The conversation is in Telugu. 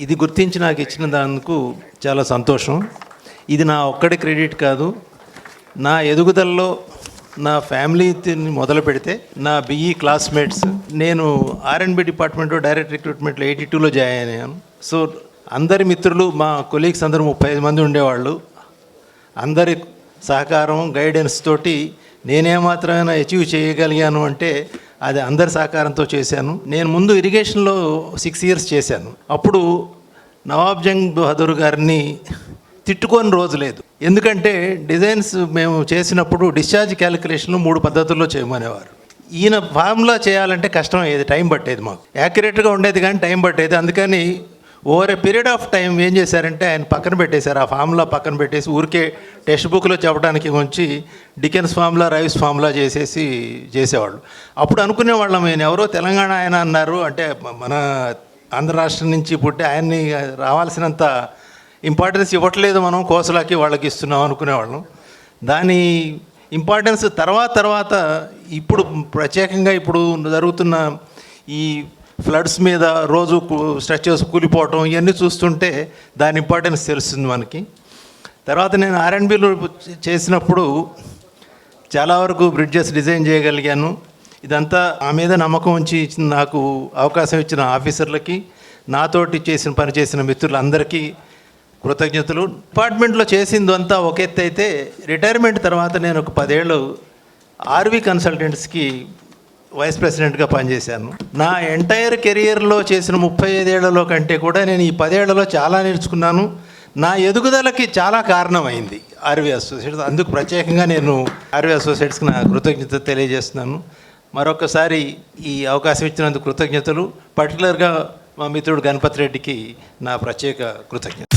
ఇది గుర్తించి నాకు ఇచ్చిన దానికి చాలా సంతోషం. ఇది నా ఒక్కడి క్రెడిట్ కాదు. నా ఎదుగుదలలో నా ఫ్యామిలీని మొదలు పెడితే నా బిఈ క్లాస్మేట్స్ నేను R and B department direct రిక్రూట్మెంట్లో eighty టూలో జాయిన్ అయ్యాను సో అందరి మిత్రులు మా కొలీగ్స్ అందరూ ముప్పై ఐదు మంది ఉండేవాళ్ళు. అందరి సహకారం గైడెన్స్ తోటి నేనే నేనేమాత్రమైనా అచీవ్ చేయగలిగాను అంటే అది అందరి సహకారంతో చేశాను. నేను ముందు ఇరిగేషన్లో సిక్స్ ఇయర్స్ చేశాను. అప్పుడు నవాబ్ జంగ్ బహదూర్ గారిని తిట్టుకొని రోజు లేదు. ఎందుకంటే డిజైన్స్ మేము చేసినప్పుడు డిశ్చార్జ్ క్యాలిక్యులేషన్లు మూడు పద్ధతుల్లో చేయమనేవారు. ఈయన ఫార్ములా చేయాలంటే కష్టం అయ్యేది టైం పట్టేది మాకు. యాక్యురేట్గా ఉండేది కానీ టైం పట్టేది. అందుకని over a period of time ఏం చేశారంటే ఆయన పక్కన పెట్టేశారు. ఆ ఫార్ములా పక్కన పెట్టేసి ఊరికే టెక్స్ట్ బుక్లో చెప్పడానికి ఉంచి డికెన్స్ ఫార్ములా రైస్ ఫార్ములా చేసేసి చేసేవాళ్ళు. అప్పుడు అనుకునేవాళ్ళం ఆయన ఎవరో తెలంగాణ ఆయన అన్నారు. అంటే మన ఆంధ్ర రాష్ట్రం నుంచి పుట్టి ఆయన్ని రావాల్సినంత ఇంపార్టెన్స్ ఇవ్వట్లేదు మనం కోసలాకి వాళ్ళకి ఇస్తున్నాం అనుకునేవాళ్ళం దాని ఇంపార్టెన్స్ తర్వాత తర్వాత ఇప్పుడు ప్రత్యేకంగా ఇప్పుడు జరుగుతున్న ఈ ఫ్లడ్స్ మీద రోజు స్ట్రక్చర్స్ కూలిపోవటం ఇవన్నీ చూస్తుంటే దాని ఇంపార్టెన్స్ తెలుస్తుంది మనకి. తర్వాత నేను ఆర్ఎండ్బిలో చేసినప్పుడు చాలా వరకు బ్రిడ్జెస్ డిజైన్ చేయగలిగాను. ఇదంతా ఆ మీద నమ్మకం ఉంచి ఇచ్చిన నాకు అవకాశం ఇచ్చిన ఆఫీసర్లకి నాతోటి చేసిన పని చేసిన మిత్రులందరికీ కృతజ్ఞతలు. డిపార్ట్మెంట్లో చేసిందంతా ఒక ఎత్తు అయితే రిటైర్మెంట్ తర్వాత నేను ఒక పదేళ్ళు ఆర్వి కన్సల్టెంట్స్కి వైస్ ప్రెసిడెంట్గా పనిచేశాను. నా ఎంటైర్ కెరియర్లో చేసిన ముప్పై ఐదేళ్ళలో కంటే కూడా నేను ఈ పదేళ్ళలో చాలా నేర్చుకున్నాను. నా ఎదుగుదలకి చాలా కారణమైంది ఆర్వి అసోసియేట్స్. అందుకు ప్రత్యేకంగా నేను ఆర్వి అసోసియేట్స్కి నా కృతజ్ఞత తెలియజేస్తున్నాను. మరొకసారి ఈ అవకాశం ఇచ్చినందుకు కృతజ్ఞతలు. పర్టికులర్గా మా మిత్రుడు గణపతి రెడ్డికి నా ప్రత్యేక కృతజ్ఞత